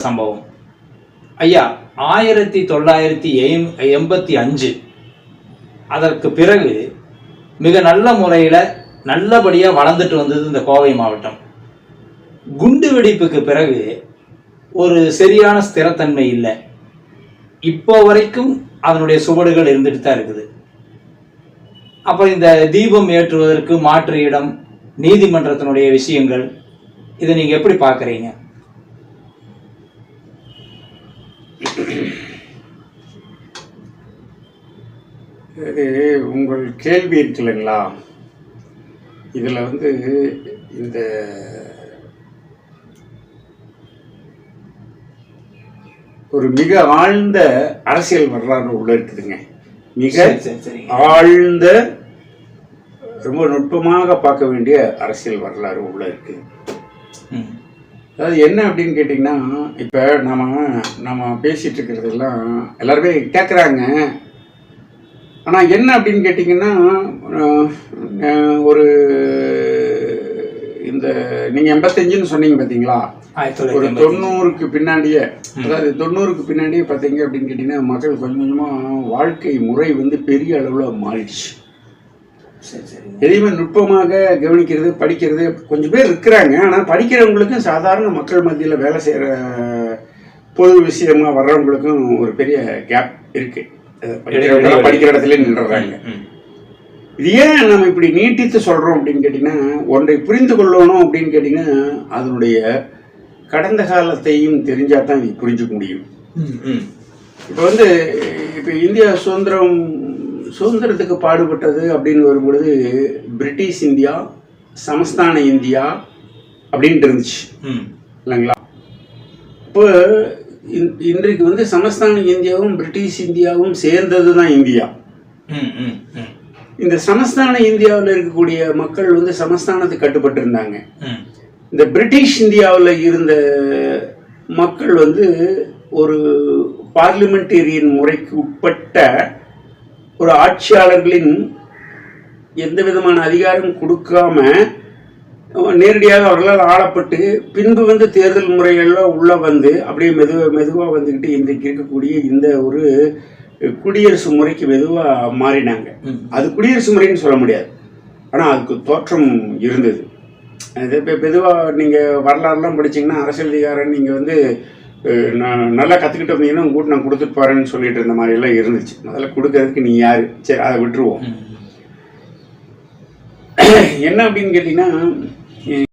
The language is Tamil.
சம்பவம். ஐயா ஆயிரத்தி தொள்ளாயிரத்தி எம்- எண்பத்தி அஞ்சு. அதற்கு பிறகு மிக நல்ல முறையில் நல்லபடியாக வளர்ந்துட்டு வந்தது இந்த கோவை மாவட்டம். குண்டு வெடிப்புக்கு பிறகு ஒரு சரியான ஸ்திரத்தன்மை இல்லை. இப்போ வரைக்கும் அதனுடைய சுவடுகள் இருந்துட்டு தான் இருக்குது. அப்போ இந்த தீபம் ஏற்றுவதற்கு மாற்று இடம் நீதிமன்றத்தினுடைய விஷயங்கள் இதை நீங்கள் எப்படி பார்க்குறீங்க? இது உங்கள் கேள்வி இருக்கு இல்லைங்களா இதில் வந்து இந்த ஒரு மிக ஆழ்ந்த அரசியல் வரலாறு உள்ள இருக்குதுங்க. மிக. ஆழ்ந்த ரொம்ப நுட்பமாக பார்க்க வேண்டிய அரசியல் வரலாறு உள்ள இருக்குது ம். அதாவது என்ன அப்படின்னு கேட்டிங்கன்னா இப்போ நம்ம நம்ம பேசிகிட்டு இருக்கிறதெல்லாம் எல்லாருமே கேட்குறாங்க ஆனால் என்ன அப்படின்னு கேட்டிங்கன்னா ஒரு இந்த நீங்கள் எண்பத்தஞ்சுன்னு சொன்னீங்க பார்த்தீங்களா ஒரு தொண்ணூறுக்கு பின்னாடியே அதாவது தொண்ணூறுக்கு பின்னாடியே பார்த்தீங்க அப்படின்னு கேட்டிங்கன்னா மக்கள் கொஞ்சம் கொஞ்சமாக வாழ்க்கை முறை வந்து பெரிய அளவில் மாறிடுச்சு. எதையுமே நுட்பமாக கவனிக்கிறது படிக்கிறது கொஞ்சம் பேர் இருக்கிறாங்க. ஆனால் படிக்கிறவங்களுக்கும் சாதாரண மக்கள் மத்தியில் வேலை செய்கிற பொது விஷயமா வர்றவங்களுக்கும் ஒரு பெரிய கேப் இருக்கு. அது படிக்கிறவங்க படிக்கிற இடத்துல நின்றுறாங்க. இது ஏன் நம்ம இப்படி நீட்டித்து சொல்றோம் அப்படின்னு கேட்டிங்கன்னா ஒன்றை புரிந்து கொள்ளணும் அப்படின்னு கேட்டிங்கன்னா அதனுடைய கடந்த காலத்தையும் தெரிஞ்சா தான் இது புரிஞ்சுக்க முடியும். இப்போ வந்து இப்போ இந்தியா சுதந்திரம் சுதந்திரத்துக்கு பாடுபட்டது அப்படின்னு வரும்பொழுது பிரிட்டிஷ் இந்தியா சமஸ்தான இந்தியா அப்படின்ட்டு இருந்துச்சு. இல்லைங்களா இப்போ இன்றைக்கு வந்து சமஸ்தான இந்தியாவும் பிரிட்டிஷ் இந்தியாவும் சேர்ந்தது தான் இந்தியா. இந்த சமஸ்தான இந்தியாவில் இருக்கக்கூடிய மக்கள் வந்து சமஸ்தானத்துக்கு கட்டுப்பட்டு இருந்தாங்க. இந்த பிரிட்டிஷ் இந்தியாவில் இருந்த மக்கள் வந்து ஒரு பார்லிமெண்டேரியன் முறைக்கு உட்பட்ட ஒரு ஆட்சியாளர்களின் எந்த விதமான அதிகாரம் கொடுக்காம நேரடியாக அவர்களால் ஆளப்பட்டு பின்பு வந்து தேர்தல் முறைகள்லாம் உள்ள வந்து அப்படியே மெதுவா மெதுவாக வந்துக்கிட்டு இன்றைக்கு இருக்கக்கூடிய இந்த ஒரு குடியரசு முறைக்கு மெதுவாக மாறினாங்க. அது குடியரசு முறைன்னு சொல்ல முடியாது. ஆனால் அதுக்கு தோற்றம் இருந்தது. அது இப்போ மெதுவாக நீங்கள் வரலாறுலாம் படிச்சீங்கன்னா அரசியல் அதிகாரம் நீங்கள் வந்து நான் நல்லா கற்றுக்கிட்டு வந்தீங்கன்னா உங்க கூட நான் கொடுத்துட்டு போகிறேன்னு சொல்லிட்டு இருந்த மாதிரி எல்லாம் இருந்துச்சு. முதல்ல கொடுக்கறதுக்கு நீ யார்? சரி அதை விட்டுருவோம். என்ன அப்படின்னு கேட்டிங்கன்னா Yeah.